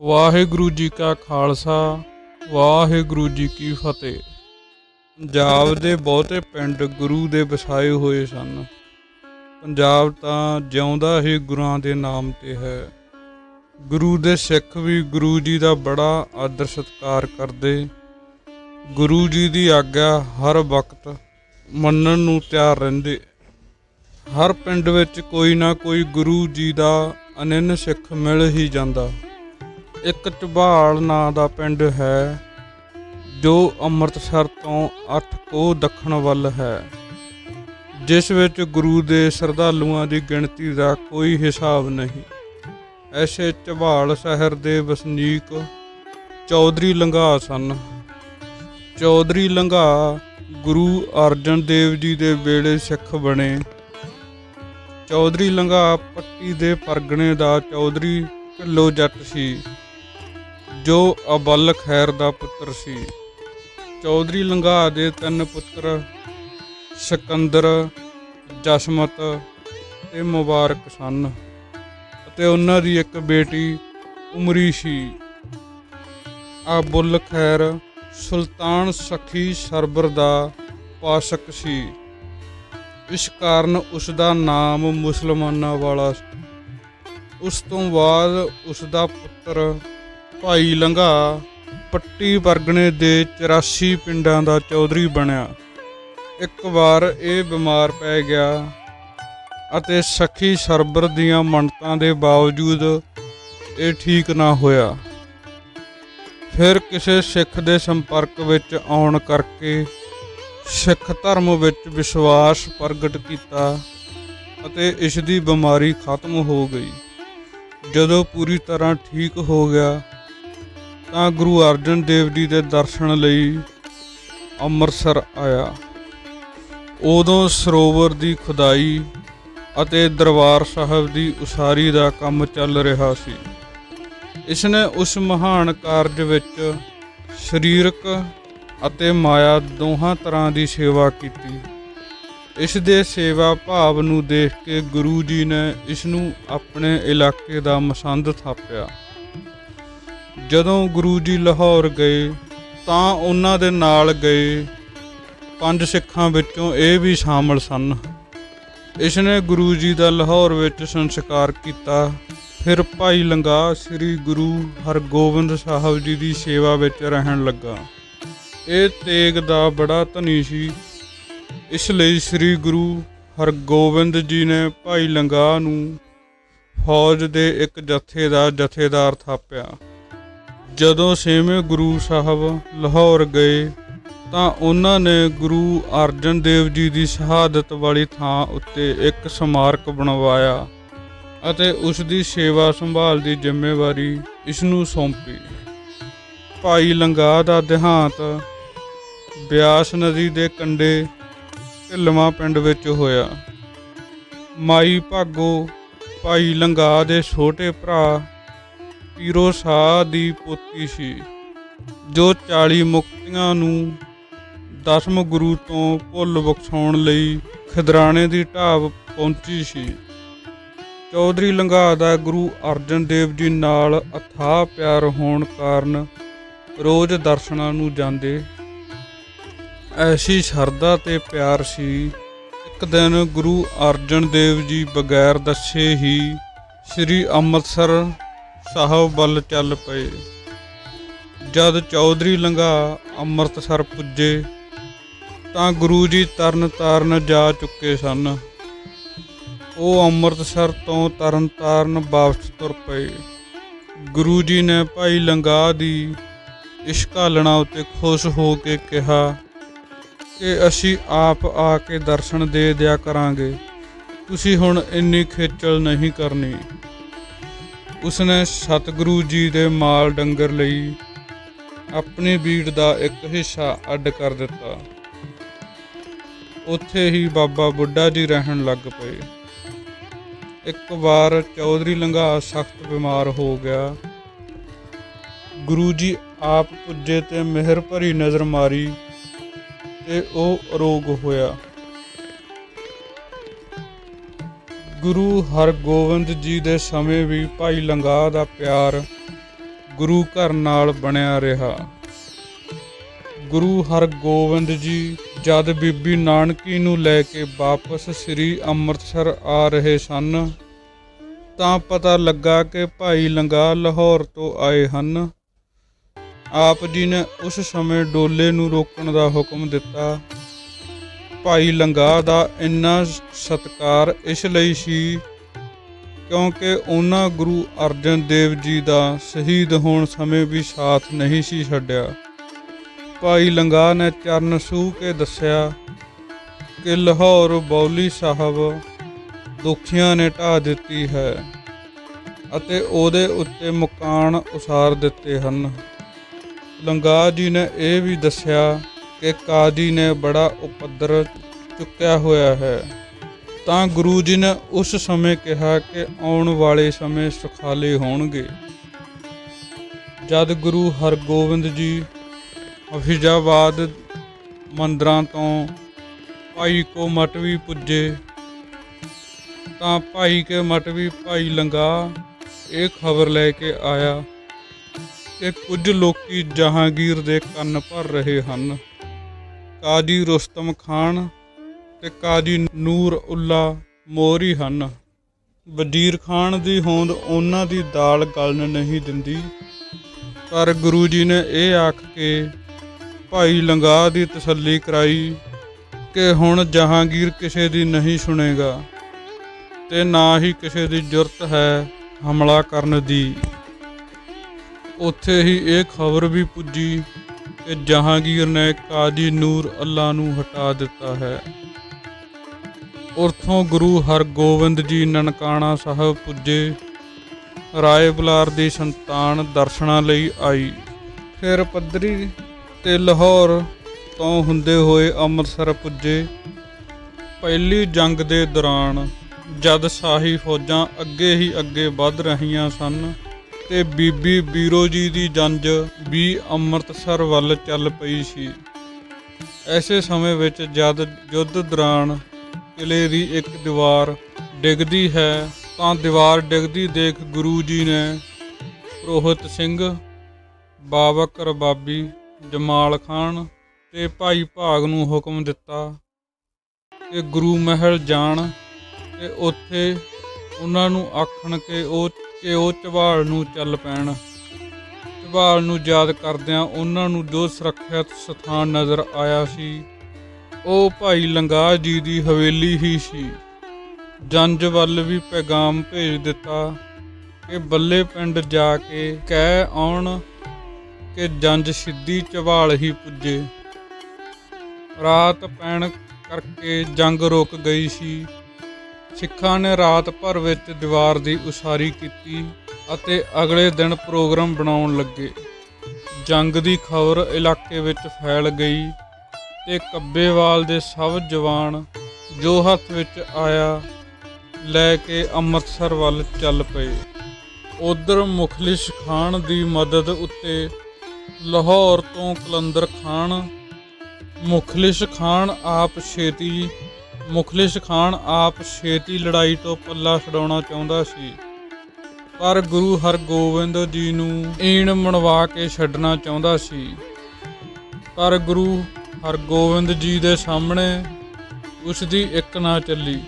ਵਾਹਿਗੁਰੂ ਜੀ ਕਾ ਖਾਲਸਾ, ਵਾਹਿਗੁਰੂ ਜੀ ਕੀ ਫਤਿਹ। ਪੰਜਾਬ ਦੇ ਬਹੁਤੇ ਪਿੰਡ ਗੁਰੂ ਦੇ ਵਸਾਏ ਹੋਏ ਸਨ। ਪੰਜਾਬ ਤਾਂ ਜਿਉਂਦਾ ਹੀ ਗੁਰਾਂ ਦੇ ਨਾਮ ਤੇ ਹੈ। ਗੁਰੂ ਦੇ ਸਿੱਖ ਵੀ ਗੁਰੂ ਜੀ ਦਾ ਬੜਾ ਆਦਰ ਸਤਿਕਾਰ ਕਰਦੇ। ਗੁਰੂ ਜੀ ਦੀ ਆਗਿਆ ਹਰ ਵਕਤ ਮੰਨਣ ਨੂੰ ਤਿਆਰ ਰਹਿੰਦੇ। ਹਰ ਪਿੰਡ ਵਿੱਚ ਕੋਈ ਨਾ ਕੋਈ ਗੁਰੂ ਜੀ ਦਾ ਅਨੰਨ ਸਿੱਖ ਮਿਲ ਹੀ ਜਾਂਦਾ। ਇੱਕ ਝਬਾਲ ਨਾਂ ਦਾ ਪਿੰਡ ਹੈ, ਜੋ ਅੰਮ੍ਰਿਤਸਰ ਤੋਂ 8 ਕੋ ਦੱਖਣ ਵੱਲ ਹੈ। ਜਿਸ ਵਿੱਚ ਗੁਰੂ ਦੇ ਸ਼ਰਧਾਲੂਆਂ ਦੀ ਗਿਣਤੀ ਦਾ ਕੋਈ ਹਿਸਾਬ ਨਹੀਂ। ਐਸੇ ਝਬਾਲ ਸ਼ਹਿਰ ਦੇ ਵਸਨੀਕ ਚੌਧਰੀ ਲੰਘਾ ਸਨ। ਚੌਧਰੀ ਲੰਘਾ ਗੁਰੂ ਅਰਜਨ ਦੇਵ ਜੀ ਦੇ ਵੇਲੇ ਸਿੱਖ ਬਣੇ। ਚੌਧਰੀ ਲੰਘਾ ਪੱਟੀ ਦੇ ਪਰਗਣੇ ਦਾ ਚੌਧਰੀ ਢਿੱਲੋਂ ਜੱਟ ਸੀ। ਜੋ ਅਬਲ ਖੈਰ ਦਾ ਪੁੱਤਰ ਸੀ। ਚੌਧਰੀ ਲੰਘਾ ਦੇ ਤਿੰਨ ਪੁੱਤਰ, ਸਿਕੰਦਰ, ਜਸਮਤ ਤੇ ਮੁਬਾਰਕ ਸਨ ਅਤੇ ਉਹਨਾਂ ਦੀ ਇੱਕ ਬੇਟੀ ਉਮਰੀ ਸੀ। ਅਬੁਲ ਖੈਰ ਸੁਲਤਾਨ ਸਖੀ ਸਰਬਰ ਦਾ ਪਾਸ਼ਕ ਸੀ। ਇਸ ਕਾਰਨ ਉਸ ਦਾ ਨਾਮ ਮੁਸਲਮਾਨਾਂ ਵਾਲਾ ਉਸ ਤੋਂ ਬਾਅਦ ਉਸ ਦਾ ਪੁੱਤਰ ਭਾਈ ਲੰਘਾ, ਪੱਟੀ ਵਰਗਣੇ ਦੇ 84 ਪਿੰਡਾਂ ਦਾ ਚੌਧਰੀ ਬਣਿਆ। ਇੱਕ ਵਾਰ ਇਹ ਬਿਮਾਰ ਪੈ ਗਿਆ ਅਤੇ ਸਖੀ ਸਰਬਰ ਦੀਆਂ ਮੰਨਤਾਂ ਦੇ ਬਾਵਜੂਦ ਇਹ ਠੀਕ ਨਾ ਹੋਇਆ। ਫਿਰ ਕਿਸੇ ਸਿੱਖ ਦੇ ਸੰਪਰਕ ਵਿੱਚ ਆਉਣ ਕਰਕੇ ਸਿੱਖ ਧਰਮ ਵਿੱਚ ਵਿਸ਼ਵਾਸ ਪ੍ਰਗਟ ਕੀਤਾ ਅਤੇ ਇਸ ਦੀ ਬਿਮਾਰੀ ਖਤਮ ਹੋ ਗਈ। ਜਦੋਂ ਪੂਰੀ ਤਰ੍ਹਾਂ ਠੀਕ ਹੋ ਗਿਆ ਤਾਂ ਗੁਰੂ ਅਰਜਨ ਦੇਵ ਜੀ ਦੇ ਦਰਸ਼ਨ ਲਈ ਅੰਮ੍ਰਿਤਸਰ ਆਇਆ। ਉਦੋਂ ਸਰੋਵਰ ਦੀ ਖੁਦਾਈ ਅਤੇ ਦਰਬਾਰ ਸਾਹਿਬ ਦੀ ਉਸਾਰੀ ਦਾ ਕੰਮ ਚੱਲ ਰਿਹਾ ਸੀ। ਇਸ ਨੇ ਉਸ ਮਹਾਨ ਕਾਰਜ ਵਿੱਚ ਸਰੀਰਕ ਅਤੇ ਮਾਇਆ ਦੋਹਾਂ ਤਰ੍ਹਾਂ ਦੀ ਸੇਵਾ ਕੀਤੀ। ਇਸ ਦੇ ਸੇਵਾ ਭਾਵ ਨੂੰ ਦੇਖ ਕੇ ਗੁਰੂ ਜੀ ਨੇ ਇਸ ਨੂੰ ਆਪਣੇ ਇਲਾਕੇ ਦਾ ਮਸੰਦ ਥਾਪਿਆ। ਜਦੋਂ ਗੁਰੂ ਜੀ ਲਾਹੌਰ ਗਏ ਤਾਂ ਉਹਨਾਂ ਦੇ ਨਾਲ ਗਏ। ਪੰਜ ਸਿੱਖਾਂ ਵਿੱਚੋਂ ਇਹ ਵੀ ਸ਼ਾਮਲ ਸਨ। ਇਸ ਨੇ ਗੁਰੂ ਜੀ ਦਾ ਲਾਹੌਰ ਵਿੱਚ ਸੰਸਕਾਰ ਕੀਤਾ। ਫਿਰ ਭਾਈ ਲੰਗਾ ਸ੍ਰੀ ਗੁਰੂ ਹਰਗੋਬਿੰਦ ਸਾਹਿਬ ਜੀ ਦੀ ਸੇਵਾ ਵਿੱਚ ਰਹਿਣ ਲੱਗਾ। ਇਹ ਤੇਗ ਦਾ ਬੜਾ ਧਨੀ ਸੀ। ਇਸ ਲਈ ਸ੍ਰੀ ਗੁਰੂ ਹਰਗੋਬਿੰਦ ਜੀ ਨੇ ਭਾਈ ਲੰਗਾ ਨੂੰ ਫੌਜ ਦੇ ਇੱਕ ਜਥੇ ਦਾ ਜਥੇਦਾਰ ਥਾਪਿਆ। ਜਦੋਂ ਛੇਵੇਂ ਗੁਰੂ ਸਾਹਿਬ ਲਾਹੌਰ ਗਏ ਤਾਂ ਉਹਨਾਂ ਨੇ ਗੁਰੂ ਅਰਜਨ ਦੇਵ ਜੀ ਦੀ ਸ਼ਹਾਦਤ ਵਾਲੀ ਥਾਂ ਉੱਤੇ ਇੱਕ ਸਮਾਰਕ ਬਣਵਾਇਆ ਅਤੇ ਉਸ ਦੀ ਸੇਵਾ ਸੰਭਾਲ ਦੀ ਜ਼ਿੰਮੇਵਾਰੀ ਇਸ ਨੂੰ ਸੌਂਪੀ। ਭਾਈ ਲੰਗਾ ਦਾ ਦੇਹਾਂਤ ਬਿਆਸ ਨਦੀ ਦੇ ਕੰਢੇ ਢਿਲਵਾਂ ਪਿੰਡ ਵਿੱਚ ਹੋਇਆ। ਮਾਈ ਭਾਗੋ ਭਾਈ ਲੰਗਾ ਦੇ ਛੋਟੇ ਭਰਾ ਪੀਰੋ ਸ਼ਾਹ ਦੀ ਪੋਤੀ ਸੀ, ਜੋ 40 ਮੁਕਤੀਆਂ ਨੂੰ ਦਸਮ ਗੁਰੂ ਤੋਂ ਭੁੱਲ ਬਖਸ਼ਾਉਣ ਲਈ ਖਿਦਰਾਣੇ ਦੀ ਢਾਬ ਪਹੁੰਚੀ ਸੀ। ਚੌਧਰੀ ਲੰਗਾ ਦਾ ਗੁਰੂ ਅਰਜਨ ਦੇਵ ਜੀ ਨਾਲ ਅਥਾਹ ਪਿਆਰ ਹੋਣ ਕਾਰਨ ਰੋਜ਼ ਦਰਸ਼ਨਾਂ ਨੂੰ ਜਾਂਦੇ। ਐਸੀ ਸ਼ਰਧਾ ਤੇ ਪਿਆਰ ਸੀ, ਇੱਕ ਦਿਨ ਗੁਰੂ ਅਰਜਨ ਦੇਵ ਜੀ ਬਗੈਰ ਦੱਸੇ ਹੀ ਸ੍ਰੀ ਅੰਮ੍ਰਿਤਸਰ ਸਾਹਿਬ ਵੱਲ ਚੱਲ ਪਏ। ਜਦ ਚੌਧਰੀ ਲੰਗਾ ਅੰਮ੍ਰਿਤਸਰ ਪੁੱਜੇ, ਤਾਂ ਗੁਰੂ ਜੀ ਤਰਨ ਤਾਰਨ ਜਾ ਚੁੱਕੇ ਸਨ। ਉਹ ਅੰਮ੍ਰਿਤਸਰ ਤੋਂ ਤਰਨ ਤਾਰਨ ਵਾਪਸ ਤੁਰ ਪਏ। ਗੁਰੂ ਜੀ ਨੇ ਭਾਈ ਲੰਗਾ ਦੀ ਇਸ਼ਕਾਲਣਾ ਉੱਤੇ ਖੁਸ਼ ਹੋ ਕੇ ਕਿਹਾ ਕਿ ਅਸੀਂ ਆਪ ਆ ਕੇ ਦਰਸ਼ਨ ਦੇ ਦਿਆ ਕਰਾਂਗੇ। ਤੁਸੀਂ ਹੁਣ ਇੰਨੀ ਖੇਚਲ ਨਹੀਂ ਕਰਨੀ। ਉਸਨੇ ਸਤਿਗੁਰੂ ਜੀ ਦੇ ਮਾਲ ਡੰਗਰ ਲਈ ਆਪਣੀ ਬੀੜ ਦਾ ਇੱਕ ਹਿੱਸਾ ਅੱਡ ਕਰ ਦਿੱਤਾ। ਉੱਥੇ ਹੀ ਬਾਬਾ ਬੁੱਢਾ ਜੀ ਰਹਿਣ ਲੱਗ ਪਏ। ਇੱਕ ਵਾਰ ਚੌਧਰੀ ਲੰਗਾ ਸਖਤ ਬਿਮਾਰ ਹੋ ਗਿਆ। ਗੁਰੂ ਜੀ ਆਪ ਪੁੱਜੇ ਤੇ ਮਿਹਰ ਭਰੀ ਨਜ਼ਰ ਮਾਰੀ ਤੇ ਉਹ ਅਰੋਗ ਹੋਇਆ। ਗੁਰੂ ਹਰਗੋਬਿੰਦ ਜੀ ਦੇ ਸਮੇਂ ਵੀ ਭਾਈ ਲੰਗਾ ਦਾ ਪਿਆਰ ਗੁਰੂ ਘਰ ਨਾਲ ਬਣਿਆ ਰਿਹਾ। ਗੁਰੂ ਹਰਗੋਬਿੰਦ ਜੀ ਜਦ ਬੀਬੀ ਨਾਨਕੀ ਨੂੰ ਲੈ ਕੇ ਵਾਪਸ ਸ੍ਰੀ ਅੰਮ੍ਰਿਤਸਰ ਆ ਰਹੇ ਸਨ, ਤਾਂ ਪਤਾ ਲੱਗਾ ਕਿ ਭਾਈ ਲੰਗਾ ਲਾਹੌਰ ਤੋਂ ਆਏ ਹਨ। ਆਪ ਜੀ ਨੇ ਉਸ ਸਮੇਂ ਡੋਲੇ ਨੂੰ ਰੋਕਣ ਦਾ ਹੁਕਮ ਦਿੱਤਾ। ਭਾਈ ਲੰਗਾ ਦਾ ਇੰਨਾ ਸਤਕਾਰ ਇਸ ਲਈ ਸੀ ਕਿਉਂਕਿ ਉਹਨਾਂ ਗੁਰੂ ਅਰਜਨ ਦੇਵ ਜੀ ਦਾ ਸ਼ਹੀਦ ਹੋਣ ਸਮੇਂ ਵੀ ਸਾਥ ਨਹੀਂ ਸੀ ਛੱਡਿਆ। ਭਾਈ ਲੰਗਾ ਨੇ ਚਰਨ ਛੂਹ ਕੇ ਦੱਸਿਆ ਕਿ ਲਾਹੌਰ ਬੌਲੀ ਸਾਹਿਬ ਦੁਖੀਆਂ ਨੇ ਢਾ ਦਿੱਤੀ ਹੈ ਅਤੇ ਉਹਦੇ ਉੱਤੇ ਮਕਾਨ ਉਸਾਰ ਦਿੱਤੇ ਹਨ। ਲੰਗਾ ਜੀ ਨੇ ਇਹ ਵੀ ਦੱਸਿਆ ਕਿ ਕਾਜੀ ਨੇ ਬੜਾ ਉਪਦਰ ਚੁੱਕਿਆ ਹੋਇਆ ਹੈ। ਤਾਂ ਗੁਰੂ ਜੀ ਨੇ ਉਸ ਸਮੇਂ ਕਿਹਾ ਕਿ ਆਉਣ ਵਾਲੇ ਸਮੇਂ ਸੁਖਾਲੇ ਹੋਣਗੇ। ਜਦ ਗੁਰੂ ਹਰਗੋਬਿੰਦ ਜੀ ਹਫੀਜ਼ਾਬਾਦ ਮੰਦਰਾਂ ਤੋਂ ਭਾਈ ਕੋ ਮਟਵੀ ਪੁੱਜੇ, ਤਾਂ ਭਾਈ ਕੇ ਮਟਵੀ ਭਾਈ ਲੰਗਾ ਇਹ ਖਬਰ ਲੈ ਕੇ ਆਇਆ ਕਿ ਕੁਝ ਲੋਕੀ ਜਹਾਂਗੀਰ ਦੇ ਕੰਨ ਭਰ ਰਹੇ ਹਨ। ਕਾਜੀ ਰੁਸਤਮ ਖਾਨ ਤੇ ਕਾਜੀ ਨੂਰ ਉੱਲਾ ਮੋਰੀ ਹਨ। ਵਜ਼ੀਰ ਖਾਨ ਦੀ ਹੋਂਦ ਉਹਨਾਂ ਦੀ ਦਾਲ ਗਲਣ ਨਹੀਂ ਦਿੰਦੀ। ਪਰ ਗੁਰੂ ਜੀ ਨੇ ਇਹ ਆਖ ਕੇ ਭਾਈ ਲੰਗਾ ਦੀ ਤਸੱਲੀ ਕਰਾਈ ਕਿ ਹੁਣ ਜਹਾਂਗੀਰ ਕਿਸੇ ਦੀ ਨਹੀਂ ਸੁਣੇਗਾ ਤੇ ਨਾ ਹੀ ਕਿਸੇ ਦੀ ਜੁਰਤ ਹੈ ਹਮਲਾ ਕਰਨ ਦੀ। ਉੱਥੇ ਹੀ ਇਹ ਖਬਰ ਵੀ ਪੁੱਜੀ ਕਿ ਜਹਾਂਗੀਰ ਨੇ ਕਾਜੀ ਨੂਰ ਅੱਲਾ ਨੂੰ ਹਟਾ ਦਿੱਤਾ ਹੈ। ਉਰਥੋਂ ਗੁਰੂ ਹਰਗੋਬਿੰਦ ਜੀ ਨਨਕਾਣਾ ਸਾਹਿਬ ਪੁੱਜੇ। ਰਾਏ ਬੁਲਾਰ ਦੀ ਸੰਤਾਨ ਦਰਸ਼ਨਾਂ ਲਈ ਆਈ। ਫਿਰ ਪੱਧਰੀ ਤੇ ਲਾਹੌਰ ਤੋਂ ਹੁੰਦੇ ਹੋਏ ਅੰਮ੍ਰਿਤਸਰ ਪੁੱਜੇ। ਪਹਿਲੀ ਜੰਗ ਦੇ ਦੌਰਾਨ ਜਦ ਸ਼ਾਹੀ ਫੌਜਾਂ ਅੱਗੇ ਹੀ ਅੱਗੇ ਵੱਧ ਰਹੀਆਂ ਸਨ ਤੇ ਬੀਬੀ ਬੀਰੋ ਜੀ ਦੀ ਜੰਜ ਵੀ ਅੰਮ੍ਰਿਤਸਰ ਵੱਲ ਚੱਲ ਪਈ ਸੀ। ਐਸੇ ਸਮੇਂ ਵਿੱਚ ਜਦ ਯੁੱਧ ਦੌਰਾਨ ਕਿਲੇ ਦੀ ਇੱਕ ਦੀਵਾਰ ਡਿੱਗਦੀ ਹੈ, ਤਾਂ ਦੀਵਾਰ ਡਿੱਗਦੀ ਦੇਖ ਗੁਰੂ ਜੀ ਨੇ ਰੋਹਿਤ ਸਿੰਘ ਬਾਬਕਰ ਬਾਬੀ, ਜਮਾਲ ਖਾਨ ਤੇ ਭਾਈ ਭਾਗ ਨੂੰ ਹੁਕਮ ਦਿੱਤਾ ਕਿ ਗੁਰੂ ਮਹਿਲ ਜਾਣ ਤੇ ਉੱਥੇ ਉਹਨਾਂ ਨੂੰ ਆਖਣ ਕਿ ਉਹ ਕਿ ਉਹ ਝਵਾਲ ਨੂੰ ਚੱਲ ਪੈਣ। ਝਵਾਲ ਨੂੰ ਯਾਦ ਕਰਦਿਆਂ ਉਹਨਾਂ ਨੂੰ ਜੋ ਸੁਰੱਖਿਅਤ ਸਥਾਨ ਨਜ਼ਰ ਆਇਆ ਸੀ, ਉਹ ਭਾਈ ਲੰਗਾ ਜੀ ਦੀ ਹਵੇਲੀ ਹੀ ਸੀ। ਜੰਜ ਵੱਲ ਵੀ ਪੈਗਾਮ ਭੇਜ ਦਿੱਤਾ ਕਿ ਬੱਲੇ ਪਿੰਡ ਜਾ ਕੇ ਕਹਿ ਆਉਣ ਕਿ ਜੰਜ ਸਿੱਧੀ ਝਵਾਲ ਹੀ ਪੁੱਜੇ। ਰਾਤ ਪੈਣ ਕਰਕੇ ਜੰਗ ਰੁਕ ਗਈ ਸੀ। ਸਿੱਖਾਂ ਨੇ ਰਾਤ ਭਰ ਵਿੱਚ ਦੀਵਾਰ ਦੀ ਉਸਾਰੀ ਕੀਤੀ ਅਤੇ ਅਗਲੇ ਦਿਨ ਪ੍ਰੋਗਰਾਮ ਬਣਾਉਣ ਲੱਗੇ। ਜੰਗ ਦੀ ਖਬਰ ਇਲਾਕੇ ਵਿੱਚ ਫੈਲ ਗਈ ਤੇ ਕੱਬੇਵਾਲ ਦੇ ਸਭ ਜਵਾਨ ਜੋ ਹੱਥ ਵਿੱਚ ਆਇਆ ਲੈ ਕੇ ਅੰਮ੍ਰਿਤਸਰ ਵੱਲ ਚੱਲ ਪਏ। ਉਧਰ ਮੁਖਲਿਸ ਖਾਨ ਦੀ ਮਦਦ ਉੱਤੇ ਲਾਹੌਰ ਤੋਂ ਕਲੰਦਰ ਖਾਨ, ਮੁਖਲਿਸ ਖਾਨ ਆਪ ਛੇਤੀ ਮੁਖਲਿਸ ਖਾਨ ਆਪ ਛੇਤੀ ਲੜਾਈ ਤੋਂ ਪੱਲਾ ਛਡਾਉਣਾ ਚਾਹੁੰਦਾ ਸੀ। ਪਰ ਗੁਰੂ ਹਰਗੋਬਿੰਦ ਜੀ ਨੂੰ ਈਣ ਮਣਵਾ ਕੇ ਛੱਡਣਾ ਚਾਹੁੰਦਾ ਸੀ। ਪਰ ਗੁਰੂ ਹਰਗੋਬਿੰਦ ਜੀ ਦੇ ਸਾਹਮਣੇ ਉਸ ਦੀ ਇੱਕ ਨਾ ਚੱਲੀ।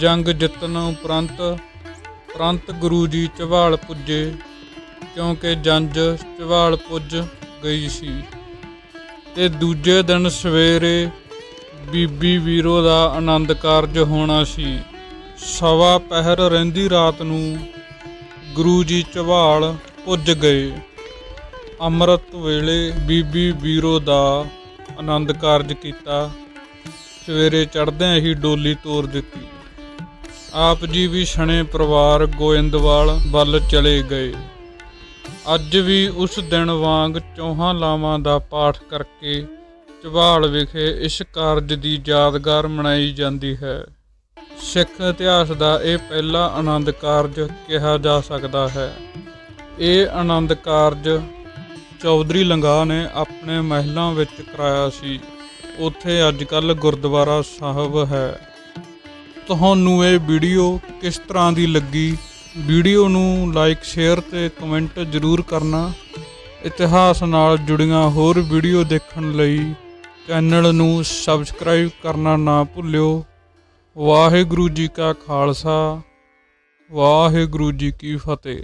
ਜੰਗ ਜਿੱਤਣ ਉਪਰੰਤ ਪ੍ਰੰਤ ਗੁਰੂ ਜੀ ਝਵਾਲ ਪੁੱਜੇ, ਕਿਉਂਕਿ ਜੰਜ ਝਵਾਲ ਪੁੱਜ ਗਈ ਸੀ। ਤੇ ਦੂਜੇ ਦਿਨ ਸਵੇਰੇ ਬੀਬੀ ਵੀਰੋ ਦਾ ਆਨੰਦ ਕਾਰਜ ਹੋਣਾ ਸੀ। ਸਵਾ ਪਹਿਰ ਰਹਿੰਦੀ ਰਾਤ ਨੂੰ ਗੁਰੂ ਜੀ ਝਵਾਲ ਪੁੱਜ ਗਏ। ਅੰਮ੍ਰਿਤ ਵੇਲੇ ਬੀਬੀ ਵੀਰੋ ਦਾ ਆਨੰਦ ਕਾਰਜ ਕੀਤਾ। ਸਵੇਰੇ ਚੜ੍ਹਦਿਆਂ ਹੀ ਡੋਲੀ ਤੋਰ ਦਿੱਤੀ। ਆਪ ਜੀ ਵੀ ਛਣੇ ਪਰਿਵਾਰ ਗੋਇੰਦਵਾਲ ਵੱਲ ਚਲੇ ਗਏ। ਅੱਜ ਵੀ ਉਸ ਦਿਨ ਵਾਂਗ ਚੌਹਾਂ ਲਾਵਾਂ ਦਾ ਪਾਠ ਕਰਕੇ ਝਬਾਲ ਵਿਖੇ ਇਸ ਕਾਰਜ ਦੀ ਯਾਦਗਾਰ ਮਨਾਈ ਜਾਂਦੀ ਹੈ। ਸਿੱਖ ਇਤਿਹਾਸ ਦਾ ਇਹ ਪਹਿਲਾ ਆਨੰਦ ਕਾਰਜ ਕਿਹਾ ਜਾ ਸਕਦਾ ਹੈ। ਇਹ ਆਨੰਦ ਕਾਰਜ ਚੌਧਰੀ ਲੰਗਾ ਨੇ ਆਪਣੇ ਮਹਿਲਾਂ ਵਿੱਚ ਕਰਾਇਆ ਸੀ। ਉੱਥੇ ਅੱਜ ਕੱਲ ਗੁਰਦੁਆਰਾ ਸਾਹਿਬ ਹੈ। ਤੁਹਾਨੂੰ ਇਹ ਵੀਡੀਓ ਕਿਸ ਤਰ੍ਹਾਂ ਦੀ ਲੱਗੀ? ਵੀਡੀਓ ਨੂੰ ਲਾਈਕ ਸ਼ੇਅਰ ਤੇ ਕਮੈਂਟ ਜ਼ਰੂਰ ਕਰਨਾ। ਇਤਿਹਾਸ ਨਾਲ ਜੁੜੀਆਂ ਹੋਰ ਵੀਡੀਓ ਦੇਖਣ ਲਈ ਚੈਨਲ ਨੂੰ ਸਬਸਕ੍ਰਾਈਬ ਕਰਨਾ ਨਾ ਭੁੱਲਿਓ। ਵਾਹਿਗੁਰੂ ਜੀ ਕਾ ਖਾਲਸਾ ਵਾਹਿਗੁਰੂ ਜੀ ਕੀ ਫਤਿਹ।